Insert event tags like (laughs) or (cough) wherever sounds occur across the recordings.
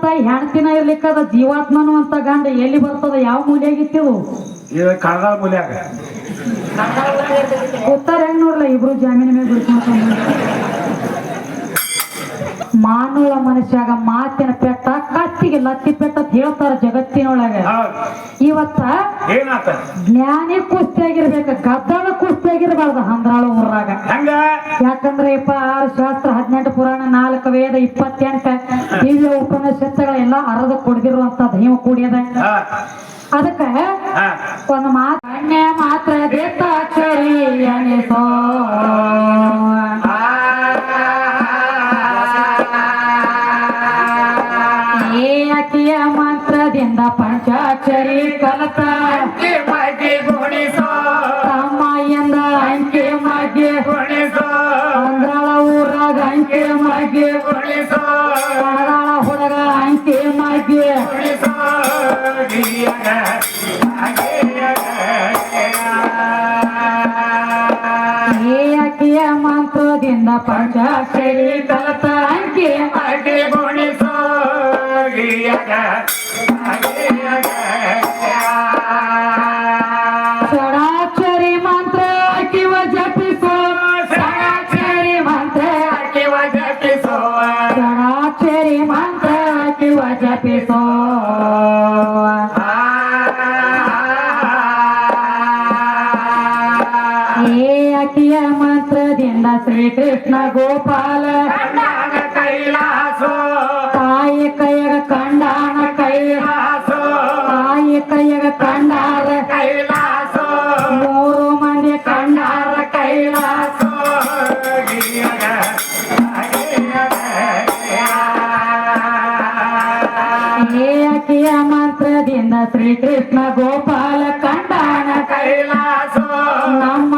ಅಂತ ಹೆಣ್ತಿನ ಇರ್ಲಿಕ್ಕದ ಜೀವಾತ್ಮನು ಅಂತ ಗಂಡ ಎಲ್ಲಿ ಬರ್ತದ ಯಾವ ಮೂಲೆಯಾಗಿತ್ತಿವು? ಇದು ಕಣದಾಳ ಮೂಲ್ಯಾಗ. ಗೊತ್ತಾರ ಹೆಂಗ್ ನೋಡ್ಲ ಇಬ್ರು ಜಾಮೀನ್ ಮೇಲೆ ಬಿಡ್ಸ್ಕೊಂಡ್ ಮಾನವ ಮನುಷ್ಯಾಗ ಮಾತಿನ ಪೆಟ್ಟ ಕತ್ತಿಗೆ ಲತ್ತಿ ಪೆಟ್ಟ ಅಂತ ಹೇಳ್ತಾರ ಜಗತ್ತಿನೊಳಗ. ಇವತ್ತ ಜ್ಞಾನಿ ಕುಸ್ತಿಯಾಗಿರ್ಬೇಕ ಗದ್ದಲ ಕುಸ್ತಿಯಾಗಿರ್ಬಾರ್ದು ಹಂದ್ರಾಳ ಊರಾಗ. ಯಾಕಂದ್ರೆ ಇಪ್ಪ ಆರು ಶಾಸ್ತ್ರ ಹದಿನೆಂಟು ಪುರಾಣ ನಾಲ್ಕು ವೇದ ಇಪ್ಪತ್ತೆಂಟು ದಿವ್ಯ ಉಪನಿಷತ್ತುಗಳೆಲ್ಲ ಅರದ ಕೊಡ್ದಿರುವಂತ ದೈವ ಕೂಡಿಯದ ಅದಕ್ಕ ಒಂದು ಮಾತ್ರ ಮಾತ್ರ ದೇತ್ತಾಕ್ಷರಿ ಎನಿಸೋ ಶ್ರೀಕೃಷ್ಣ ಗೋಪಾಲ. ತಾಯಿ ಕೈಯಗ ಕಂಡಾನ ಕೈಲಾಸೋ. ತಾಯಿ ಕೈಯಗ ಕಂಡಾರ ಮೂರು ಮಂದಿ ಕಂಡಾರ ಕೈಲಾಸ. ಏ ಅಕ್ಕಿಯ ಮಂತ್ರದಿಂದ ಶ್ರೀಕೃಷ್ಣ ಗೋಪಾಲ ಕಂಡಾನ. ನಮ್ಮ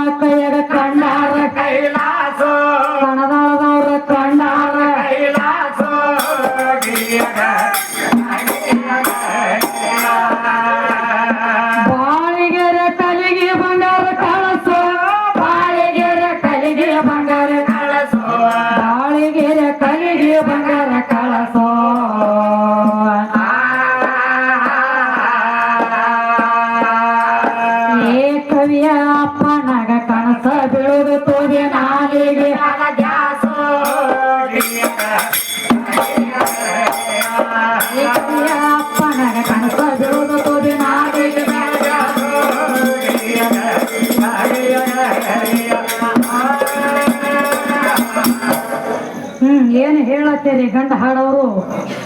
ಏನು ಹೇಳತ್ತೀರಿ ಗಂಡ ಹಾಡೋರು.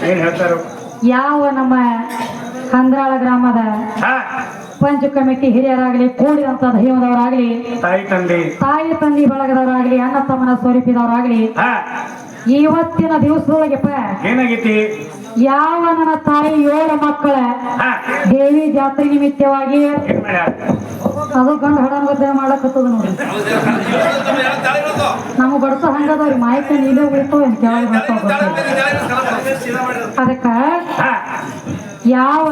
ಏನ್ ಹೇಳ್ತಾರು? ಯಾವ ನಮ್ಮ ಹಂದ್ರಾಳ ಗ್ರಾಮದ ಪಂಚ ಕಮಿಟಿ ಹಿರಿಯರಾಗಲಿ ಕೂಡಿದಂತ ದೈವದವರಾಗಲಿ ತಾಯಿ ತಂದೆ. ತಾಯಿ ತಂದಿ ಬಳಗದವರಾಗಲಿ ಅಣ್ಣ ತಮ್ಮನ ಸ್ವರೂಪಿದವರಾಗಲಿ ಇವತ್ತಿನ ದಿವಸದೊಳಗೆಪ್ಪ ಏನಾಗೈತಿ? ಯಾವ ನನ್ನ ತಾಯಿ ಏಳು ಮಕ್ಕಳ ದೇವಿ ಜಾತ್ರೆ ನಿಮಿತ್ತವಾಗಿ ಅದು ಗಂಡು ಹಡಂಗದ್ದೆ ಮಾಡಕತ್ತದ ನೋಡಿ ನಮಗ್ ಬಡ್ಸ ಹಂಗದವ್ರಿ ಮಾಹಿತಿ ನೀನೇ ಉಳಿತಾವ ಏನ್ ಕೆಳಗೆ ಬರ್ತಾವ. ಅದಕ್ಕ ಯಾವ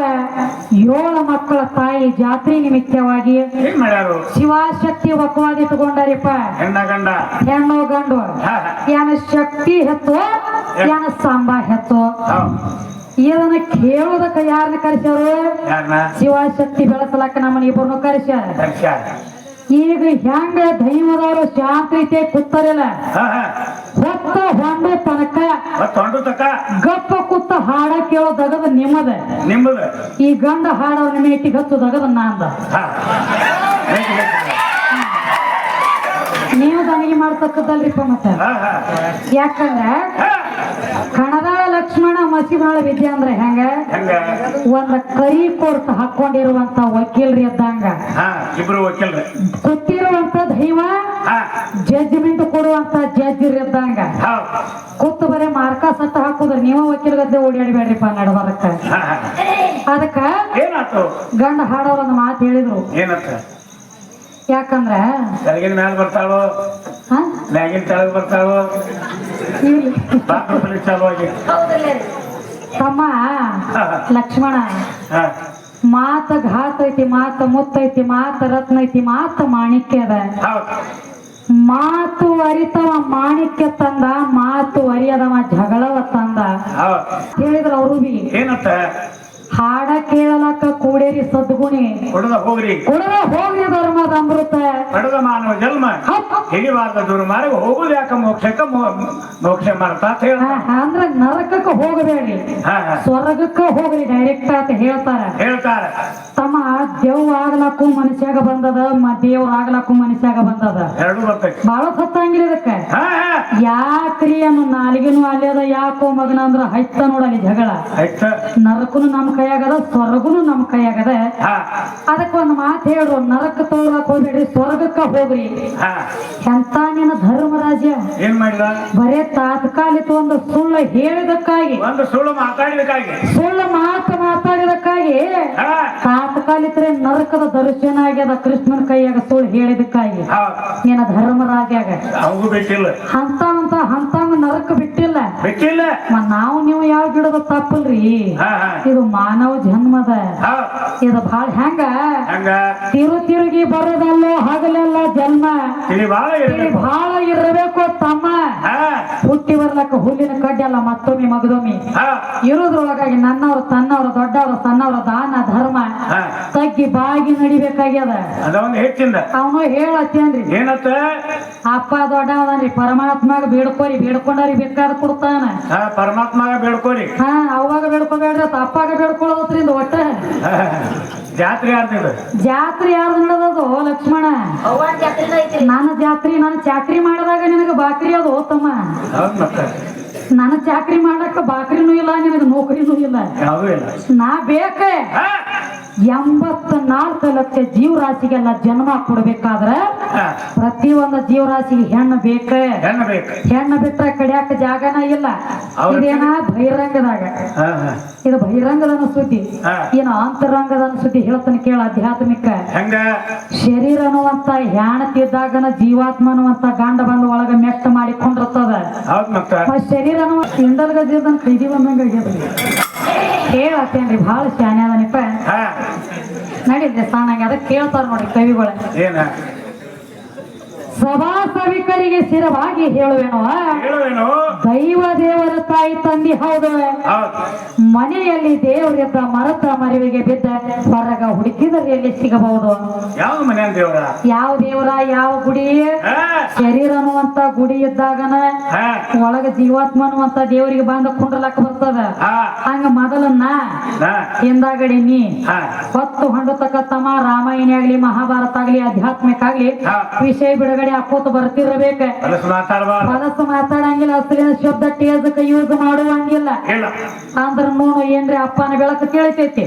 ಏಳು ಮಕ್ಕಳ ತಾಯಿ ಜಾತ್ರೆ ನಿಮಿತ್ತವಾಗಿ ಶಿವಶಕ್ತಿ ಒಕ್ಕವಾಗಿ ತಗೊಂಡಾರಿಪ್ಪ. ಹೆಣ್ಣು ಗಂಡು? ಏನ ಶಕ್ತಿ ಹೆತ್ತು ಏನ ಸಾಂಬಾರ್ ಹೆತ್ತು. ಇದನ್ನ ಕೇಳೋದಕ್ಕ ಯಾರನ್ನ ಕರೆಸ್ಯಾರು? ಶಿವಶಕ್ತಿ ಬೆಳೆಸಲಕ್ಕ ನಮ್ಮನ್ನ ಇಬ್ಬರನ್ನು ಕರೆಸ್ಯಾರ. ಈಗ ಹೆಂಗ ದೈವದವರು ಶಾಂತಿತೆ ರೀತಿ ಹೊತ್ತ ಹೊಂಡ ತನಕ ಗಪ್ಪ ಕುತ್ತ ಹಾಡ ಕೇಳೋ ದಗದ ನಿಮ್ಮದ. ನಿಮ್ಮದ. ಈ ಗಂಡ ಹಾಡೋ ನಿಮ್ಮ ಇಟ್ಟಿಗೆ ಹತ್ತು ದಗದ ನಾಂದ? ನೀವು ದನಿಗೆ ಮಾಡ್ತಕ್ಕದಲ್ರಿಪ್ಪ ಮತ್ತ? ಯಾಕಂದ್ರೆ ಕಣದಾಳ ಲಕ್ಷ್ಮಣ ಮಸಿಬಾಳ ವಿದ್ಯೆ ಅಂದ್ರೆ ಹೆಂಗ? ಒಂದ್ ಕರಿ ಕೋರ್ಟ್ ಹಾಕೊಂಡಿರುವಂತ ವಕೀಲ್ರಿ ಇದ್ದಂಗ. ಇಬ್ರು ವಕೀಲ್ರಿ. ಕೂತಿರುವಂತ ದೈವ ಜಡ್ಜ್ಮೆಂಟ್ ಕೊಡುವಂತ ಜಡ್ಜ್ ಇದ್ದಂಗ. ಕುತ್ ಕೂತು ಬರೇ ಮಾರ್ಕ ಅಂತ ಹಾಕುದ್ರ ನೀವ ವಕೀಲ್ ಗದ್ದೆ ಓಡಾಡಬೇಡ್ರಿಪ್ಪ ನಡಬಾರಕ್ಕ. ಅದಕ್ಕ ಗಂಡ ಹಾಡೋರ್ ಒಂದು ಮಾತು ಹೇಳಿದ್ರು. ಯಾಕಂದ್ರೆ ಮ್ಯಾಲ ಬರ್ತಾಳು? ಮ್ಯಾಗಿನ ತೆಳಗ್ ಬರ್ತಾಳು? ಚಾಲು ಆಗಿ. ತಮ್ಮ ಲಕ್ಷ್ಮಣ ಮಾತ ಘಾತ ಐತಿ ಮಾತ ಮುತ್ತ ಐತಿ ಮಾತ ರತ್ನ ಐತಿ ಮಾತ ಮಾಣಿಕ್ಯ ಅದ. ಮಾತು ಅರಿತವ ಮಾಣಿಕ್ಯ ತಂದ ಮಾತು ಅರಿಯದವ ಜಗಳವ ತಂದ. ಹೇಳಿದ್ರ ಅವರು ಏನಂತ? ಹಾಡ ಕೇಳಲಕ್ಕ ಕೂಡೇರಿ ಸದ್ಗುಣಿ. ಕೊಡದ ಹೋಗ್ರಿ. ಕೊಡದ ಹೋಗ್ರಿ ಧರ್ಮದ ಅಮೃತ. ಪಡೆದ ಮಾನವ ಜನ್ಮ. ಹಿಡಿಬಾರ್ದ ದುರ್ಮಾರ ಹೋಗುದು ಯಾಕ ಮೋಕ್ಷಕ್ಕ? ಮೋಕ್ಷ ಮಾಡ್ತಾ ಅಂತ ಹೇಳ ಅಂದ್ರ ನರಕಕ್ಕ ಹೋಗಬೇಡಿ. ಸ್ವರ್ಗಕ್ಕ ಹೋಗ್ರಿ ಡೈರೆಕ್ಟ್ ಅಂತ ಹೇಳ್ತಾರ. ಹೇಳ್ತಾರ. ತಮ್ಮ ದೇವ್ ಆಗ್ಲಕ್ಕೂ ಮನುಷ್ಯಾಗ ಬಂದದ ಮತ್ತ ದೇವ್ರ ಆಗ್ಲಕ್ಕೂ ಮನುಷ್ಯಾಗ ಬಂದದ. ಬಾಳ ಸತ್ತಂಗಿಲ್ಲ ಇದಕ್ಕ. ಯಾಕ್ರಿ ಅನ್ನು ನಾಲಿಗೆನು ಅಲ್ಲೇದ ಯಾಕೋ ಮಗನ ಅಂದ್ರ ಹೈತ ನೋಡಲಿ ಜಗಳ. ನರಕನು ನಮ್ ಕೈಯಾಗದ ಸ್ವರ್ಗನು ನಮ್ ಕೈಯಾಗದ ಅದಕ್ಕ ಒಂದ್ ಮಾತು ಹೇಳ್ರು ನರಕ ತೋರ್ಲಕ್ ಹೋಗ್ಬೇಡ್ರಿ ಸ್ವರ್ಗಕ್ಕ ಹೋಗ್ರಿ. ಎಂತ ನಿನ್ನ ಧರ್ಮರಾಜ ಏನ್ ಮಾಡಿದ ಬರೇ ತಾತ್ಕಾಲಿಕ ಒಂದು ಸುಳ್ಳು ಹೇಳಿದಕ್ಕಾಗಿ. ಒಂದು ಸುಳ್ಳು ಮಾತಾಡಿದಕ್ಕಾಗಿ. ಸುಳ್ಳು ಮಾತು ಮಾತಾಡಿದಕ್ಕಾಗಿ ತಾತ್ಕಾಲಿಕರೆ ನರಕದ ದರ್ಶನ ಆಗ್ಯದ ಕೃಷ್ಣನ ಕೈಯಾಗ ಸುಳ್ಳು ಹೇಳಿದಕ್ಕಾಗಿ ನಿನ್ನ ಹಂತ ಹಂತ ಹಂತ ಅಂತ ಅಂತ ಬಿಟ್ಟಿಲ್ಲ ನಾವು ನೀವು ಯಾವ ಗಿಡದ ತಪ್ಪಲ್ರಿ? ಇದು ಮಾನವ ಜನ್ಮದ ಇದು ಬಹಳ ಹೆಂಗ? ತಿರು ತಿರುಗಿ ಬರೋದಲ್ಲ ಹಗಲೆಲ್ಲ ಜನ್ಮ. ಬಹಳ ಇರಬೇಕು. ತಮ್ಮ. ಹುಟ್ಟಿ ಬರ್ಲಕ್ಕ ಹುಲ್ಲಿನ ಕಡ್ಡಲ್ಲ ಮತ್ತೊಮ್ಮೆ ಮಗದೊಮ್ಮೆ. ಇರೋದ್ರೊಳಗಾಗಿ ನನ್ನವ್ರು ತನ್ನವ್ರು ದೊಡ್ಡವ್ರ ಸಣ್ಣವ್ರ ದಾನ ಧರ್ಮ ತಗ್ಗಿ ಬಾಗಿ ನಡಿಬೇಕಾಗ್ಯದ. ಅದ ಒಂದು ಹೆಚ್ಚಿಂದ. ಅವನು ಹೇಳತ್ತೇನ್ರಿ? ಏನತ್ತ? ಅಪ್ಪ ದೊಡ್ಡವದನ್ರಿ ಪರಮಾತ್ಮಾಗ ಬೇಡ್ಕೋರಿ ಬೇಡ್ಕೊಂಡ್ರಿ ಬೇಕಾದ್ ಕೊಡ್ತಾನ ಹಾ ಪರಮಾತ್ಮಗ ಬೇಡ್ಕೋರಿ. ಹಾ ಅವಾಗ ಬೇಡ್ಕೋಬೇಡ್ರಿ ತಪ್ಪಾಗ ಬೇಡ್ಕೊಳ್ಳೋದ್ರಿಂದ ಒಟ್ಟ. (laughs) ಜಾತ್ರೆ ಆಡ್ತಿದ್ರು ಜಾತ್ರೆ ಯಾರ್ದು ನಡೆದದು ಲಕ್ಷ್ಮಣ? ಜಾತ್ರಿ ನನ್ನ ಜಾತ್ರೆ ನಾನು ಚಾಕ್ರಿ ಮಾಡಿದಾಗ ನಿನಗೆ ಬಾಕ್ರಿ ಅದು ತಮ್ಮ. ಹೌದ್ ಮತ್ತ. ನನ್ನ ಚಾಕ್ರಿ ಮಾಡಕ್ಕ ಬಾಕ್ರಿನೂ ಇಲ್ಲ ನಿನಗೆ ನೌಕರಿನೂ ಇಲ್ಲ. ನಾ ಬೇಕೇ? ಎಂಬತ್ತ ನಾಲ್ಕು ಲಕ್ಷ ಜೀವರಾಶಿಗೆಲ್ಲ ಜನ್ಮ ಕೊಡ್ಬೇಕಾದ್ರ ಪ್ರತಿ ಒಂದು ಜೀವರಾಶಿಗೆ ಹೆಣ್ಣು ಬೇಕ? ಹೆಣ್ಣು ಬಿಟ್ಟರೆ ಬಿಟ್ರೆ ಕಡಿಯಾಕ ಜಾಗನ ಇಲ್ಲ. ಇದೇನ ಬಹಿರಂಗದಾಗ? ಇದು ಬಹಿರಂಗದ ಸುದ್ದಿ. ಏನ ಅಂತರಂಗದ ಸುದ್ದಿ ಹೇಳ್ತಾನೆ ಕೇಳ ಆಧ್ಯಾತ್ಮಿಕ. ಹೆಂಗ? ಶರೀರ ಅನ್ನುವಂತ ಹೆಣತಿದ್ದಾಗನ ಜೀವಾತ್ಮ ಅನ್ನುವಂತ ಗಂಡ ಬಂದು ಒಳಗ ಮೆಟ್ಟ ಮಾಡಿಕೊಂಡಿರ್ತದ. ಶರೀರ ಅನ್ನುವಂತ ಬಂದಂಗ ಆಗ್ಯದ್ರಿ ಕೇಳತ್ತೇನ್ರಿ ಬಹಳ ಶಾನೆ ಅದನಿಪ್ಪ ಹಾ. ನಡೀದ್ರಿ ಅದ ಅದಕ್ಕೆ ಕೇಳ್ತಾರ ನೋಡಿ ಕವಿಗಳ. ಏನ? ಸಭಾ ಸಭಿಕರಿಗೆ ಸ್ಥಿರವಾಗಿ ಹೇಳುವೇನೋ? ಹೇಳುವೇನು? ದೈವ ದೇವರ ತಾಯಿ ತಂದಿ ಹೌದು. ಮನೆಯಲ್ಲಿ ದೇವರಿದ್ದ ಮರತ ಮರಿವಿಗೆ ಬಿದ್ದ ಹೊರಗ ಹುಡುಕಿದರೆ ಎಲ್ಲಿ ಸಿಗಬಹುದು. ಯಾವ ಮನೆ ದೇವರ? ಯಾವ ದೇವರ ಯಾವ ಗುಡಿ? ಶರೀರ ಅನ್ನುವಂತ ಗುಡಿ ಇದ್ದಾಗನ ಒಳಗ ಜೀವಾತ್ಮ ಅನ್ನುವಂತ ದೇವರಿಗೆ ಬಂದ ಕುಂಡ್ರಲಕ್ಕ ಬರ್ತದ. ಹಂಗ ಮೊದಲನ್ನ ಹಾ ಹಿಂದಾಗಡಿ ನೀ. ಹೊತ್ತು ಹೊಂಡತಕ್ಕ ತಮ್ಮ ರಾಮಾಯಣ ಆಗ್ಲಿ ಮಹಾಭಾರತ ಆಗ್ಲಿ ಆಧ್ಯಾತ್ಮಿಕ ಆಗ್ಲಿ. ವಿಷಯ ಬಿಡುಗಡೆ ಹಾಕೋತ ಬರ್ತಿರಬೇಕು. ಮನಸ್ಸು ಮಾತಾಡಂಗಿಲ್ಲ ಅಸಲಿನ ಶಬ್ದ ಟೇಜಕ ಯೂಸ್ ಮಾಡುವಂಗಿಲ್ಲ. ಅಂದ್ರ ನೋಡು ಏನ್ರಿ ಅಪ್ಪನ ಬೆಳಕು ತಿಳಿತೈತಿ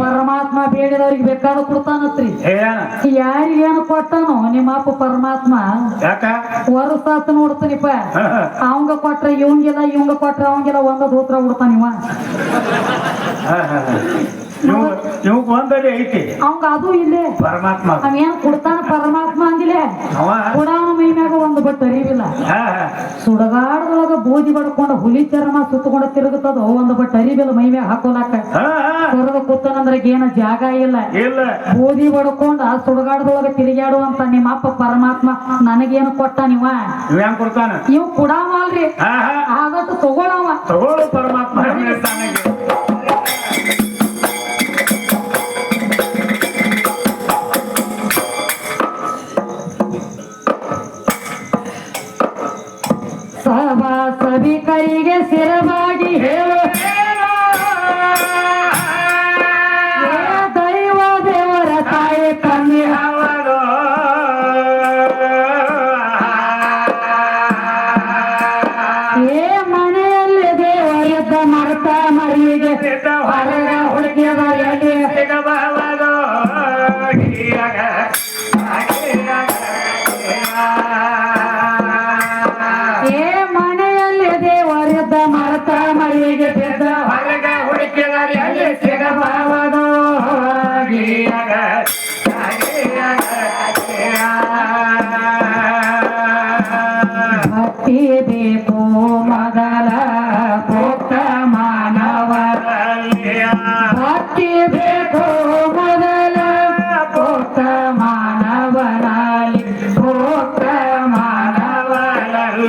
ಪರಮಾತ್ಮ ಬೇಡಿದವ್ರಿಗೆ ಬೇಕಾದ ಕೊಡ್ತಾನತ್ರಿ ಏನ? ಯಾರಿಗೇನು ಕೊಟ್ಟನು ನಿಮ್ಮ ಅಪ್ಪ ಪರಮಾತ್ಮ. ಯಾಕ? ವರ್ಷಾತ ನೋಡ್ತಾನಿಪ್ಪ. ಅವಂಗ ಕೊಟ್ರ ಇವಂಗಿಲ್ಲ ಇವಂಗ ಕೊಟ್ರ ಅವಂಗಿಲ್ಲ ಒಂದ ದೂತ್ರ ಉಡ್ತಾನಿವ. ಇವ್ ಇವ್ ಒಂದಲ್ಲಿ ಐತಿ. ಅವಂಗ ಅದು ಇಲ್ಲೇ. ಪರಮಾತ್ಮ ಅವೇನ್ ಕೊಡ್ತಾನ ಪರಮಾತ್ಮ ಅಂದಿಲ್ಲ. ಅವ ಕೊಡವನ ಮೈ ಮ್ಯಾಗ ಒಂದು ಬಟ್ ಅರಿವಿಲ್ಲ. ಸುಡಗಾಡದೊಳಗ ಬೂದಿ ಬಡ್ಕೊಂಡು ಹುಲಿ ಚರ್ಮ ಸುತ್ತಕೊಂಡ ತಿರುಗುತ್ತದ ಒಂದು ಬಟ್ ಅರಿವಿಲ್ಲ ಮೈ ಮ್ಯಾಗ ಹಾಕೋಲಾಕ. ಹೊರದ ಕೂತನಂದ್ರ ಏನ ಜಾಗ ಇಲ್ಲ. ಇಲ್ಲ. ಬೂದಿ ಬಡ್ಕೊಂಡ ಸುಡಗಾಡದೊಳಗ ತಿರುಗಾಡುವಂತ ನಿಮ್ಮ ಅಪ್ಪ ಪರಮಾತ್ಮ ನನಗೇನು ಕೊಟ್ಟ ನೀವ ಕೊಡ್ತಾನ? ಇವ್ ಕುಡಾವಲ್ರಿ. ಹಾ ಹಾ. ಆದಟ್ಟು ತಗೊಳವ. ತಗೋಳು ಪರಮಾತ್ಮ ಮರ್ತ ಮರಿಗೆ ಹೊರಗ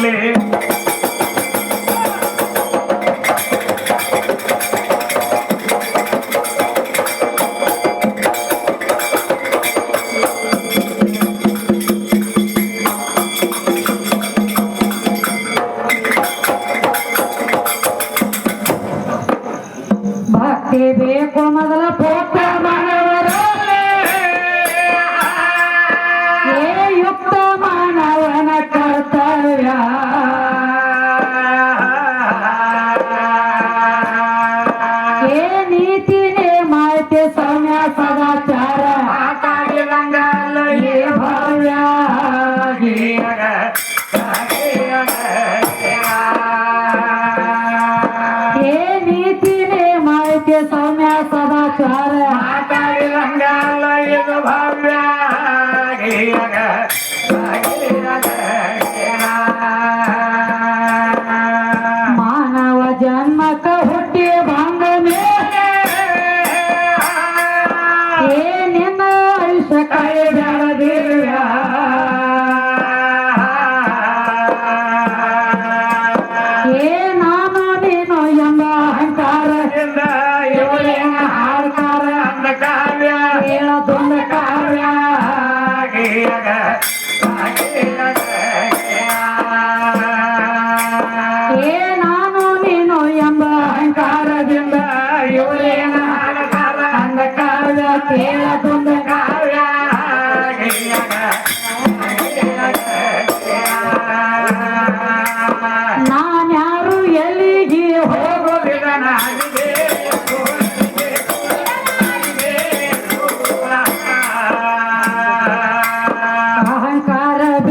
man. সদাচার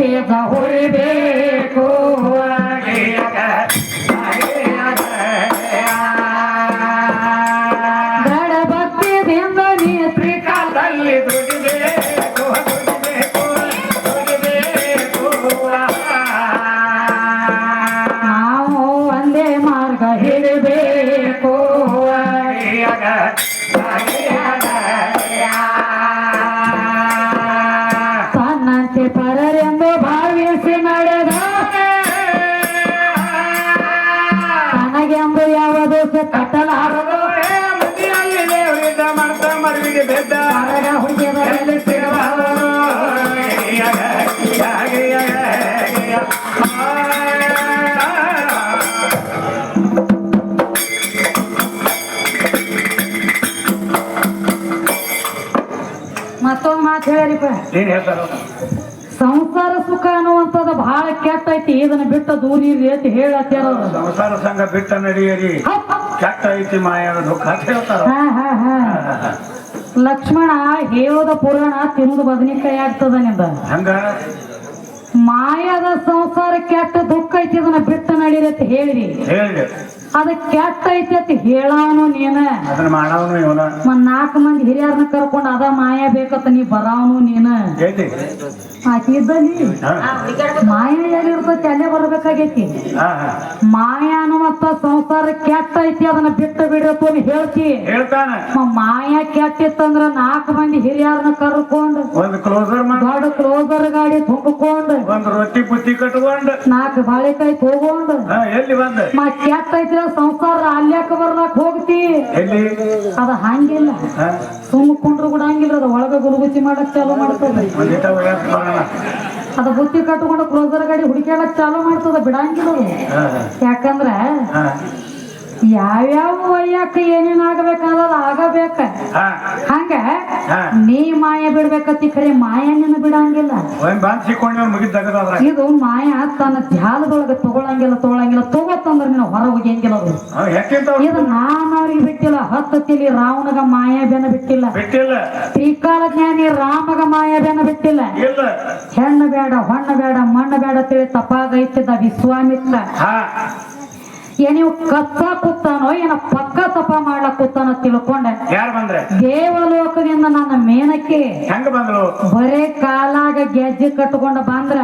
ಬೇಗ ಹೊರಿಬೇಕು. ಪರರ ಹುಡುಗಿಯರಲ್ಲಿ ಮತ್ತೊಂದು ಮಾತು ಹೇಳಿರಿಪ್ಪ ಏನ್ ಹೇಳ್ತಾರ? ಸಂಸಾರ ಸುಖ ಅನ್ನುವಂಥದ್ದು ಬಹಳ ಕೆಟ್ಟ ಐತಿ ಇದನ್ನ ಬಿಟ್ಟು ದೂರ ಇರ್ರಿ ಅಂತ ಹೇಳತ್ತಾರ ಅವ್ರು. ಸಂಸಾರ ಸಂಘ ಬಿಟ್ಟ ನಡಿಯರಿ. ಹಪ್. ಕೆಟ್ಟ ಐತಿ ಮಾಯ ದುಃಖ ಅಂತ ಹೇಳ್ತಾರ? ಹಾ ಹಾ ಹಾ. ಲಕ್ಷ್ಮಣ ಹೇಳೋದ ಪುರಾಣ ತಿನ್ನುದು ಬದನಿಕಾಯಿ ಆಗ್ತದ ನಿಂದ? ಹಂಗ? ಮಾಯದ ಸಂಸಾರ ಕೆಟ್ಟ ದುಃಖ ಐತಿ ಅದನ್ನ ಬಿಟ್ಟು ನಡೀರಿ ಅಂತ ಹೇಳಿರಿ. ಹೇಳಿ ಅದ ಕೆಟ್ಟ ಐತಿ ಅಂತ ಹೇಳಾವನು ನೀನ. ನಾಲ್ಕು ಮಂದಿ ಹಿರಿಯರ್ನ ಕರ್ಕೊಂಡು ಅದ ಮಾಯ ಬೇಕತ್ತ ನೀ ಬರಾವನು ನೀನ. ಆಕಿ ಇದ್ದಲ್ಲಿ ಇರ್ತೈತಿ ಮಾಯ ಎಲ್ಲಿರ್ತೈತಿ ಅಲ್ಲೇ ಬರ್ಬೇಕಾಗೈತಿ. ಮಾಯ ಅನ್ನುವಂತ ಸಂಸಾರ ಕೆಟ್ಟ ಐತಿ ಅದನ್ನ ಬಿಟ್ಟು ಬಿಡತ್ತು ಅಂತ ಹೇಳ್ತಿ. ಮಾಯ ಕೆಟ್ಟಿತ್ತಂದ್ರ ನಾಲ್ಕು ಮಂದಿ ಹಿರಿಯರನ್ನ ಕರ್ಕೊಂಡು ಒಂದು ಕ್ಲೋಸರ್ ದೊಡ್ಡ ಕ್ಲೋಸರ್ ಗಾಡಿ ತುಂಬಿಕೊಂಡು ಒಂದು ರೊಟ್ಟಿ ಬುತ್ತಿ ಕಟ್ಕೊಂಡು. ನಾಲ್ಕು ಬಾಳೆಕಾಯಿ ತಗೊಂಡು ಎಲ್ಲಿ ಬಂದ? ಮ ಕೆಟ್ಟ ಐತಿ ಸಂಸಾರ ಅಲ್ಯಾಕ ಬರ್ಲಾಕ್ ಹೋಗ್ತಿ. ಅದ ಹಂಗಿಲ್ಲ. ಸುಮ್ಮ ಕುಂಡ್ರು ಕೂಡ ಹಂಗಿಲ್ಲ ಅದ ಒಳಗ ಗುರುಗುಚಿ ಮಾಡಕ್ ಚಾಲು ಮಾಡ್ತದ. ಅದ ಬುತ್ತಿ ಕಟ್ಕೊಂಡು ಕ್ಲೋಸರ್ ಗಾಡಿ ಹುಡುಕ್ಯಾಡಕ್ ಚಾಲು ಮಾಡ್ತದ ಬಿಡಂಗಿಲ್ಲ ಯಾಕಂದ್ರೆ ಯಾವ್ಯಾವ ವಯ್ಯಾಕ ಏನೇನ್ ಆಗ್ಬೇಕಾದದ ಆಗಬೇಕ. ಹಂಗ. ನೀ ಮಾಯ ಬಿಡ್ಬೇಕತ್ತಿ ಖರೆ ಮಾಯ ನಿನ್ನ ಬಿಡಂಗಿಲ್ಲ ಇದು ಮಾಯ ತನ್ನ ಧ್ಯಾನದೊಳಗ ತಗೊಳಂಗಿಲ್ಲ ತಗೊಳಂಗಿಲ್ಲ ತಗೋತಂದ್ರ ನೀನು ಹೊರ ಹೋಗಿಂಗಿಲ್ಲ ಇದು ನಾನು ಅವ್ರಿಗೆ ಬಿಟ್ಟಿಲ್ಲ ಹತ್ತು ತಿಳಿ ರಾವಣಗ ಮಾಯ ಬೆನ ಬಿಟ್ಟಿಲ್ಲ. ಬಿಟ್ಟಿಲ್ಲ. ತ್ರಿಕಾಲ ಜ್ಞಾನಿ ರಾಮಗ ಮಾಯ ಬೆನ ಬಿಟ್ಟಿಲ್ಲ. ಹೆಣ್ಣು ಬೇಡ ಹೊಣ್ಣ ಬೇಡ ಮಣ್ಣು ಬೇಡ ತಿಳಿ ತಪ್ಪಾಗೈತಿದ್ದ ವಿಶ್ವಾಮಿತ್ರ. ನೀವು ಕತ್ತ ಕೂತಾನೋ ಏನ ಪಕ್ಕ ತಪ ಮಾಡ್ಲಕ್ ಕೂತಾನೋ ತಿಳ್ಕೊಂಡೆ. ಯಾರು ಬಂದ್ರೆ? ದೇವಲೋಕದಿಂದ ನನ್ನ ಮೇನಕ್ಕೆ ಹೆಂಗ ಬಂದ್ರು? ಬರೇ ಕಾಲಾಗ ಗೆಜ್ಜೆ ಕಟ್ಕೊಂಡು ಬಂದ್ರ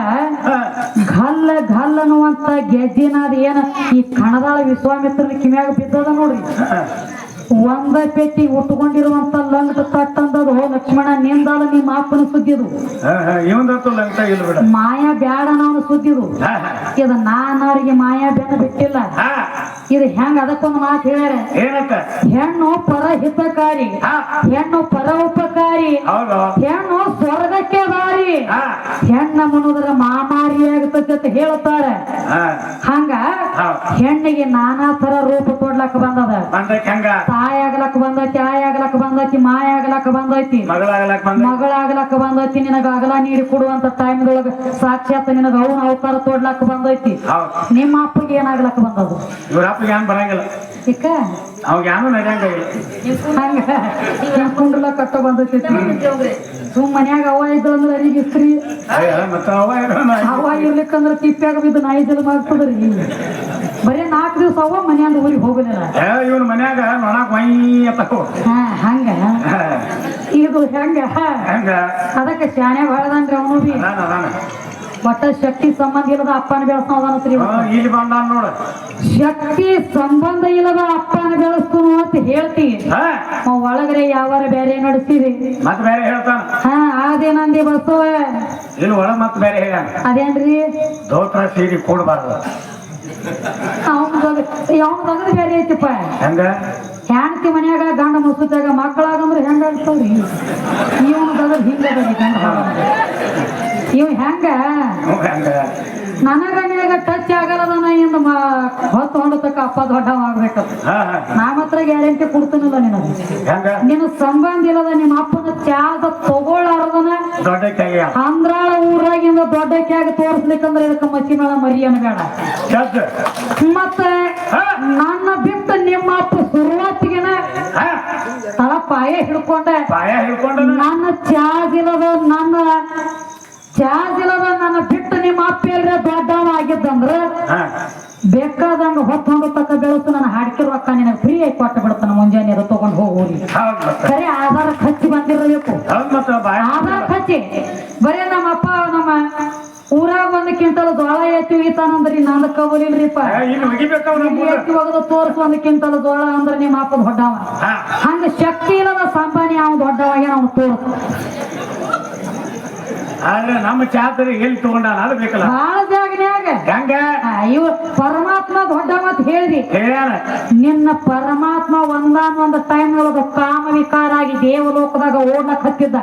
ಘಲ್ಲ ಘಲ್ ಅನ್ನುವಂತ ಗೆಜ್ಜಿನಾದ ಏನ ಈ ಕಣದಾಳ ವಿಶ್ವಾಮಿತ್ರ ಕಿಮ್ಯಾಗ ಬಿದ್ದದ ನೋಡ್ರಿ. ಒಂದ ಪೆಟ್ಟಿ ಉಟ್ಕೊಂಡಿರುವಂತ ಲಂಗದ ತಟ್ಟಂದದು. ಲಕ್ಷ್ಮಣ ನಿಂದಾಲ ನಿಮ್ಮ ಅಪ್ಪನ ಸುದ್ದಿದು. ಮಾಯಾ ಬ್ಯಾಡ ನಾನು ಸುದ್ದಿದು. ಇದ ನಾನ್ ಅವ್ರಿಗೆ ಮಾಯಾ ಬೆನ್ನ ಬಿಟ್ಟಿಲ್ಲ. ಇದು ಹೆಂಗ ಅದಕ್ಕೊಂದು ಮಾತು ಹೇಳ್ಯಾರ? ಹೆಣ್ಣು ಪರ ಹಿತಕಾರಿ ಹೆಣ್ಣು ಪರ ಉಪಕಾರಿ ಹೆಣ್ಣು ಸ್ವರ್ಗಕ್ಕೆ ದಾರಿ ಹೆಣ್ಣ ಮನೋದ್ರ ಮಾಮಾರಿ ಆಗ್ತದೆ ಅಂತ ಹೇಳ್ತಾರೆ. ಹೆಣ್ಣಿಗೆ ನಾನಾ ತರ ರೂಪ ಕೊಡ್ಲಕ್ ಬಂದದ. ತಾಯಿ ಆಗ್ಲಕ್ ಬಂದ ಬಂದೈತಿ ಆಯ್ ಆಗ್ಲಕ್ ಬಂದೈತಿ ಮಾಯ ಆಗ್ಲಕ್ ಬಂದೈತಿ. ಮಗಳಾಗ್ಲಕ್ ಬಂದ ಬಂದೈತಿ ನಿನಗ ಅಗಲ ನೀಡಿ ಕೊಡುವಂತ ಟೈಮ್ದೊಳಗ ಸಾಕ್ಷಾತ್ ನಿನಗ ಅವನ ಅವತಾರ ತೋಡ್ಲಕ್ ಬಂದೈತಿ. ನಿಮ್ಮ ಅಪ್ಪಗೆ ಏನಾಗ್ಲಕ್ ಬಂದದು? ಇವ್ರ ಅಪ್ಪಗೆ ಏನ್ ಬರಂಗಿಲ್ಲ. ಚಿಕ್ಕ ಅವಾಗ ಏನು ನಡೆಯಂಗಿಲ್ಲ ಹಂಗ? ಕುಂಡ್ಲ ಕಟ್ಟ ಬಂದೈತಿ. ಸುಮ್ ಮನ್ಯಾಗ ಅವ ಇದ್ದ ಅಂದ್ರೆ ಅರಿಗೆ ಇಸ್ತ್ರಿ. ಅವ ಇರ್ಲಿಕ್ಕಂದ್ರ ತಿಪ್ಪ್ಯಾಗ ಬಿದ್ದು ನಾಯಿ ಜಲ ಆಗ್ತದ್ರಿ ಬರೀ ನಾಲ್ಕು ದಿವಸ ಅವ ಮನ್ಯಾಗ ಊರಿಗೆ ಹೋಗಲಿಲ್ಲ ಇವನ್ ಮನ್ಯಾಗ ನೋಡಕ್ ಮೈ ಹಾ ಹಂಗ? ಇದು ಹೆಂಗ? ಹೆಂಗ? ಅದಕ್ಕೆ ಶಾನೆ ಬಾಳದನ್ರಿ ಅವನು ಬಿ ಒಟ್ಟ ಶಕ್ತಿ ಸಂಬಂಧ ಇಲ್ಲದ ಅಪ್ಪನ ಬೆಳೆಸ್ತಾವ್ರಿ ಹಾ, ಇಲ್ಲಿ ಬಂದ ನೋಡ. ಶಕ್ತಿ ಸಂಬಂಧ ಇಲ್ಲದ ಅಪ್ಪನ ಬೆಳೆಸ್ತು ಅಂತ ಹೇಳ್ತಿ. ಒಳಗಡೆ ಯಾವಾರ ಬೇರೆ ನಡೆಸ್ತೀರಿ. ಮತ್ ಬೇರೆ ಹೇಳ್ತಾನ? ಹಾ ಅದೇನಂದಿ ಬರ್ತವ ಇಲ್ಲಿ ಒಳಗ್ ಮತ್ ಬೇರೆ ಹೇಳ ಅದೇನ್ರಿ? ದೋತ್ರ ಸೀರಿ ಕೊಡ್ಬಾರ್ದು. ಅವನ್ ಬೇರೆ ಐತಿಪ್ಪ. ಹೆಂಗ? ಹೆಣ್ತಿ ಮನ್ಯಾಗ ಗಂಡ ಮುಸುತ್ತಾಗ ಮಕ್ಕಳಾಗಂದ್ರೆ ಹೆಂಗ ಆಗ್ತಾವ್ರಿ ಇವನ್ ತಗದ್ ಹಿಂಗದ ಗಂಡ ಇವ್ ಹೆಂಗ? ಹೆಂಗ? ನನಗ ನಿನಗ ಟಚ್ ಆಗಲ್ಲದನ ಇಂದ ಹೊತ್ತು ಹೊಂಡತಕ್ಕ ಅಪ್ಪ ದೊಡ್ಡ ಆಗ್ಬೇಕಂತ ಹಾ ಹಾ ನಾ ಮಾತ್ರ ಗ್ಯಾರಂಟಿ ಕೊಡ್ತೀನಿಲ್ಲ ನಿನಗೆ. ಹೆಂಗ? ನಿನ್ನ ಸಂಬಂಧ ಇಲ್ಲದ ನಿಮ್ಮ ಅಪ್ಪನ ತ್ಯಾಗ ತಗೊಳ್ಳಾರದನ ದೊಡ್ಡ ಕೈಯ ಅಂದ್ರಾಳ ಊರಾಗಿಂದ ದೊಡ್ಡ ಕ್ಯಾಗ ತೋರಿಸ್ಲಿಕ್ಕಂದ್ರೆ ಇದಕ್ಕೆ ಮಸಿನಾಳ ಮರಿ ಅನ್ಬೇಡ ಚದ್ ಮತ್ತ ನನ್ನ ಬಿಟ್ಟು ನಿಮ್ಮ ಅಪ್ಪ ಶುರುವಾತಿಗೆನ ತಳ ಪಾಯ ಹಿಡ್ಕೊಂಡೆ. ಪಾಯ ಹಿಡ್ಕೊಂಡ ನನ್ನ ಚಾರ್ಜ್ ಇಲ್ಲದ ನನ್ನ ಚಾರ್ಜ್ ಇಲ್ಲದ ನನ್ನ ಬಿಟ್ಟು ನಿಮ್ಮ ಅಪ್ಪ ಎಲ್ರ ದೊಡ್ಡವ ಆಗಿದ್ದಂದ್ರ ಬೇಕಾದಂಗ ಹೊತ್ತು ಹೊಂಗತಕ್ಕ ಬೆಳೆಸು ನಾನು ಹಾಡ್ಕಿ ರೊಕ್ಕ ನಿನಗೆ ಫ್ರೀ ಆಗಿ ಕೊಟ್ಟು ಬಿಡ್ತಾನೆ ಮುಂಜಾನೆ ಅದು ತಗೊಂಡು ಹೋಗೋರಿ ಸರಿ ಆಧಾರ ಖರ್ಚು ಬಂದಿರಬೇಕು. ಆಧಾರ ಖರ್ಚಿ. ಬರೀ ನಮ್ಮ ಅಪ್ಪ ನಮ್ಮ ಊರಾಗ ಒಂದು ಕ್ವಿಂಟಲ್ ಜೋಳ ಎತ್ತಿ ಹೋಗಿತಾನಂದ್ರಿ ನಂದ ಕವಲಿಲ್ರಿಪ್ಪ ಎತ್ತಿ ಒಗದು ತೋರ್ಸ್ ಒಂದು ಕ್ವಿಂಟಲ್ ಜೋಳ ಅಂದ್ರೆ ನಿಮ್ಮ ಅಪ್ಪ ದೊಡ್ಡವ. ಹಂಗ ಶಕ್ತಿ ಇಲ್ಲದ ಸಂಪಾನಿ ಅವ್ನು ದೊಡ್ಡವಾಗಿ ನಾವು ತೋರ್ಸ್. ಆದ್ರೆ ನಮ್ಮ ಚಾತರಿ ಎಲ್ಲಿ ತಗೊಂಡ ಬೇಕಲ್ಲ. ಹೆಂಗ ಇವ ಪರಮಾತ್ಮ ದೊಡ್ಡ ಮಾತು ಹೇಳ್ರಿ. ನಿನ್ನ ಪರಮಾತ್ಮ ಒಂದಾನೊಂದು ಟೈಮ್ ಒಳಗ ಕಾಮ ವಿಕಾರ ಆಗಿ ದೇವಲೋಕದಾಗ ಓಡ್ಲಕ್ ಹತ್ತಿದ್ದ.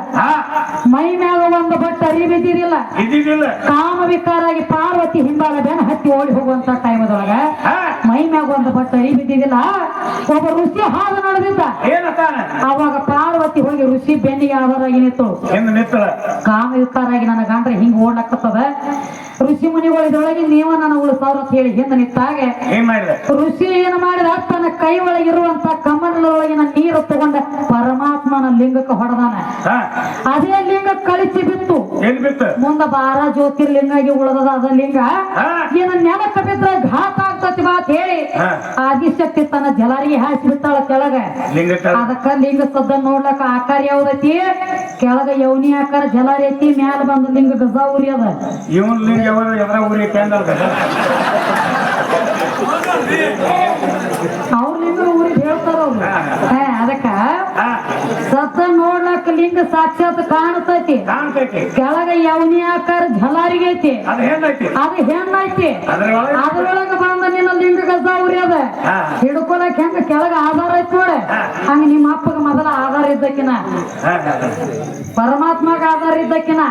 ಮೈ ಮ್ಯಾಗ ಒಂದು ಬಟ್ ಅರಿ ಬಿದ್ದಿರಿಲ್ಲ ಇದ್ದಿದ್ದಿಲ್ಲ. ಕಾಮ ವಿಕಾರ ಆಗಿ ಪಾರ್ವತಿ ಹಿಂಬಾಲ ಬೆನ್ ಹತ್ತಿ ಓಡಿ ಹೋಗುವಂತ ಟೈಮದೊಳಗ ಮೈ ಮ್ಯಾಗ ಒಂದು ಬಟ್ ಅರಿ ಬಿದ್ದಿದಿಲ್ಲ ಒಬ್ಬ ಋಷಿ ಹಾದು ನಡೆದಿದ್ದ. ಅವಾಗ ಪಾರ್ವತಿ ಹೋಗಿ ಋಷಿ ಬೆನ್ನಿಗೆ ಆಧಾರಾಗಿ ನಿಂತು ಕಾಮ ವಿಕಾರ ಆಗಿ ನನ್ನ ಗಂಡ್ರೆ ಹಿಂಗ್ ಓಡ್ಲಕ್ಕತ್ತದ ಋಷಿ ಮುನಿಗಳು ಇದ್ರೊಳಗೆ ನೀವ ನನ್ನ ಉಳಿಸೋರು ಅಂತ ಹೇಳಿ ಹಿಂದೆ ನಿಂತಾಗ ಋಷಿ ಏನು ಮಾಡಿದ? ತನ್ನ ಕೈ ಒಳಗಿರುವಂತ ಕಮಲದೊಳಗಿನ ನೀರು ತಗೊಂಡ ಪರಮಾತ್ಮನ ಲಿಂಗಕ್ಕೆ ಹೊಡೆದಾನ. ಅದೇ ಲಿಂಗ ಕಳಿಸಿ ಬಿತ್ತು. ಮುಂದ ಬಾರ ಜ್ಯೋತಿರ್ಲಿಂಗಾಗಿ ಉಳದದ ಅದ ಲಿಂಗ. ಏನ ನೆನಕ ಬಿದ್ರೆ ಘಾತ ಆಗ್ತತಿ ಮಾತ್ ಹೇಳಿ. ಆದಿಶಕ್ತಿ ತನ್ನ ಜಲಾರಿಗೆ ಹಾಸಿ ಬಿಡ್ತಾಳ ಕೆಳಗ. ಲಿಂಗ ಅದಕ್ಕ ಲಿಂಗ ಸದ್ದ ನೋಡ್ಲಕ್ಕ ಆಕಾರ ಯಾವ್ದೈತಿ? ಕೆಳಗ ಯೌನಿ ಆಕಾರ ಜಲಾರಿ ಐತಿ ಮ್ಯಾಲ ಬಂದ ಲಿಂಗ ಗಜಾ ಉರಿ ಅದ ಎದ್ರ ಊರಿಗೆ ಕೇಂದ್ರ ಊರಿಗೆ ಹೇಳ್ತಾರ ಅದಕ್ಕ ಲಿಂಗ ಸಾಕ್ಷಾತ್ ಕಾಣತೈತಿ. ಕಾಣ್ತೈತಿ. ಕೆಳಗ ಯೌನಿ ಆಕಾರ ಜಲಾರಿಗೆ ಐತಿ. ಅದು ಹೆಣ್ಣೈತಿ. ಅದ್ರೊಳಗೆ ನಿನ್ನ ಲಿಂಗ ಗದ್ದ ಉರಿ ಅದ. ಹಿಡ್ಕೊಳಕ್ ಹೆಂಗ ಕೆಳಗ ಆಧಾರ ಐತ್ ನೋಡ. ಹಂಗ ನಿಮ್ಮ ಅಪ್ಪಗ ಮೊದಲ ಆಧಾರ ಇದ್ದಕ್ಕಿನ. ಪರಮಾತ್ಮಗ ಆಧಾರ ಇದ್ದಕ್ಕಿನ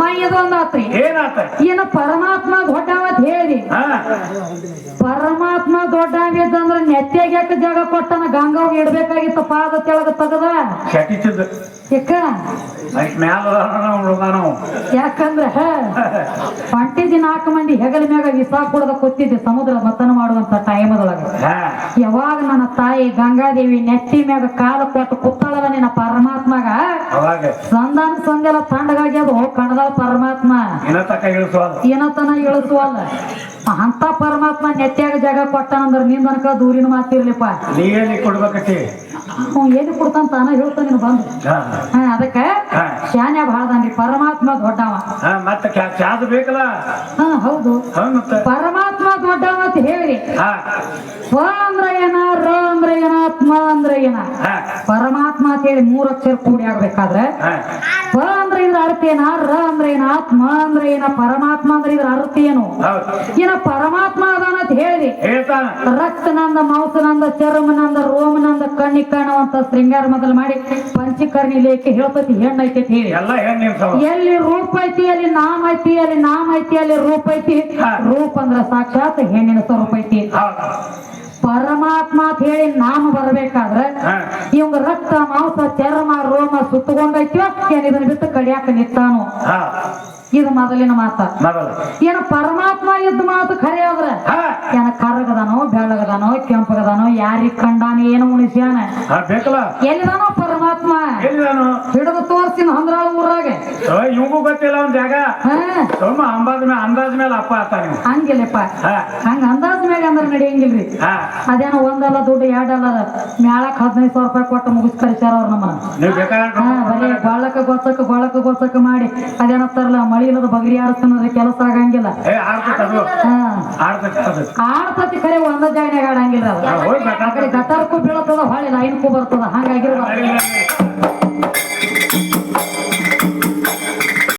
ಮಾ ಇದೊಂದ್ ಆತ್ರಿ ಏನ ಪರಮಾತ್ಮ ದೊಡ್ಡವತ್ ಹೇಳಿ. ಪರಮಾತ್ಮ ದೊಡ್ಡವಿದ್ದಂದ್ರ ನೆತ್ತಿಗೆ ಜಾಗ ಕೊಟ್ಟನ? ಗಂಗಾವ್ ಇಡ್ಬೇಕಾಗಿತ್ತು ಪಾದ ಕೆಳಗ ತಗದ. ಯಾಕ? ಅದಕ್ಕೆ ಮ್ಯಾಲ ಉಳ್ದಾನವು ಯಾಕಂದ್ರ ಪಂಟಿದಿ ನಾಲ್ಕು ಮಂದಿ ಹೆಗಲ ಮ್ಯಾಗ ವಿಸ ಕೊಡದ ಕೂತಿದ್ದೆ ಸಮುದ್ರ ಮತನ ಮಾಡುವಂತ ಟೈಮದೊಳಗ ಯಾವಾಗ ನನ್ನ ತಾಯಿ ಗಂಗಾದೇವಿ ನೆತ್ತಿ ಮ್ಯಾಗ ಕಾಲ ಕೊಟ್ಟು ಕುತ್ತಳದ ನಿನ್ನ ಪರಮಾತ್ಮಗ? ಸಂದಾನ ಸಂಧಾನ ಸಂದೆಲ್ಲ ತಂಡಗಾಗಿ ಅದು ಕಣದ ಪರಮಾತ್ಮ. ಏನತನ ಇಳಿಸುವಲ್ಲ ಅಂತ ಪರಮಾತ್ಮ ನೆತ್ತಿಯಾಗ ಜಾಗ ಕೊಟ್ಟನಂದ್ರ ನಿಂದನಕ ದೂರಿನ ಮಾತಿರ್ಲಿಪ್ಪ. ನೀ ಏನಿ ಕೊಡ್ಬೇಕತಿ ಏನು ಕೊಡ್ತಾನ ತಾನ ಹೇಳ್ತಾನ ನೀನು ಬಂದು. ಹಾ ಅದಕ್ಕ. ಶಾನ್ಯ ಬಾಳದಾನ್ರಿ ಪರಮಾತ್ಮ ದೊಡ್ಡವ. ಮತ್ತೆ ಬೇಕಲ್ಲ? ಹಾ ಹೌದು. ಪರಮಾತ್ಮ ದೊಡ್ಡವ ಅಂತ ಹೇಳಿ ಸ್ವ ಅಂದ್ರ ಏನ ರ ಅಂದ್ರ ಏನ ಆತ್ಮ ಅಂದ್ರ ಏನ ಪರಮಾತ್ಮ ಅಂತ ಹೇಳಿ ಮೂರು ಅಕ್ಷರ ಕೂಡಿ ಆಗ್ಬೇಕಾದ್ರೆ ಪ ಅಂದ್ರ ಇದ್ರ ಅರ್ಥ ಏನ? ರ ಅಂದ್ರೆ ಏನ? ಆತ್ಮ ಅಂದ್ರೆ ಏನ? ಪರಮಾತ್ಮ ಅಂದ್ರೆ ಇದ್ರ ಅರ್ಥ ಏನು? ಏನ ಪರಮಾತ್ಮ ಅದಾನ ಅಂತ ಹೇಳಿ ಹೇಳ್ತಾನ. ರಕ್ತನಂದ ಮಾಂಸನಂದ ಚರ್ಮನಂದ ರೋಮನಂದ ಕಣ್ಣಿ ಕಾಣುವಂತ ಶೃಂಗಾರ ಮೊದಲು ಮಾಡಿ ಪಂಚಕರ್ಣಿ ಲೇಖೆ ಹೇಳ್ತೈತಿ ಹೆಣ್ಣೈತಿ ಅಂತ ಹೇಳಿ. ಎಲ್ಲ ಹೆಣ್ಣು ನಿಲ್ಸವ ಎಲ್ಲಿ ರೂಪ ಐತಿ ಅಲ್ಲಿ ನಾಮ ಐತಿ ಅಲ್ಲಿ ನಾಮ ಐತಿ ಅಲ್ಲಿ ರೂಪ ಐತಿ. ರೂಪ ಅಂದ್ರ ಸಾಕ್ಷಾತ್ ಹೆಣ್ಣಿನ ಸ್ವರೂಪ ಐತಿ. ಪರಮಾತ್ಮ ಅಂತ ಹೇಳಿ ನಾಮ ಬರ್ಬೇಕಾದ್ರೆ ಇವಂಗ ರಕ್ತ ಮಾಂಸ ಚರ್ಮ ರೋಮ ಸುತ್ತಕೊಂಡೈತಿ ಇದನ್ನ ಬಿಟ್ಟು ಕಡಿಯಾಕ ನಿತ್ತಾನು ಹಾ. ಇದು ಮೊದಲಿನ ಮಾತ. ಏನು ಪರಮಾತ್ಮ ಇದ್ದ ಮಾತು ಖರೆ ಆದ್ರ? ಏನ ಕರ್ಗದಾನೋ ಬೆಳಗದಾನೋ ಕೆಂಪಗದಾನೋ ಯಾರಿಗ್ ಕಂಡಾನ ಏನು ಉಣಿಸ್ಯಾನ? ಎಲ್ಲಿದಾನೋ ಪರಮಾತ್ಮ? ಹಿಡಿದು ತೋರ್ಸಿನ ಹಂದ್ರಾಳ ಊರಾಗ. ಇವಂಗೂ ಗೊತ್ತಿಲ್ಲ ಒಂದ್ ಜಾಗ. ಅಂಬಾದ ಮೇಲೆ ಅಂದಾಜ್ ಮೇಲೆ ಅಪ್ಪ ಆತ ನೀವು. ಹಂಗಿಲ್ಲಪ್ಪ. ಹಂಗ ಅಂದಾಜ ಮೇಲೆ ಅಂದ್ರೆ ನಡೆಯಂಗಿಲ್ರಿ. ಅದೇನೋ ಒಂದಲ್ಲ ದುಡ್ಡು ಎರಡಲ್ಲ ಮ್ಯಾಳಕ್ ಹದಿನೈದು ಸಾವಿರ ರೂಪಾಯಿ ಕೊಟ್ಟು ಮುಗಿಸ್ ಕಳಿಸ್ಯಾರ ಅವ್ರ ನಮ್ಮನ್ನ. ಬರೀ ಗೊಳ್ಳಕ್ಕ ಗೊತ್ತಕ್ಕ ಗೊಳ್ಳಕ್ಕ ಗೊತ್ತಕ್ಕ ಮಾಡಿ. ಅದೇನತ್ತಾರಲ್ಲ ಮಳಿ ಇಲ್ಲದ ಬಗರಿ ಆಡಿಸ್ತಾನಂದ್ರೆ ಕೆಲಸ ಆಗಂಗಿಲ್ಲ. ಆಡ್ತತಿ ಖರೆ ಒಂದ ಜಾಗನ್ಯಾಗ ಆಡಂಗಿಲ್ಲ ಗಟಾರಕ್ಕೂ ಬೀಳತದ ಹೊಳೆ ಲೈನ್ಕೂ ಬರ್ತದ. ಹಂಗಾಗಿರ್ಬಾರ್ದು.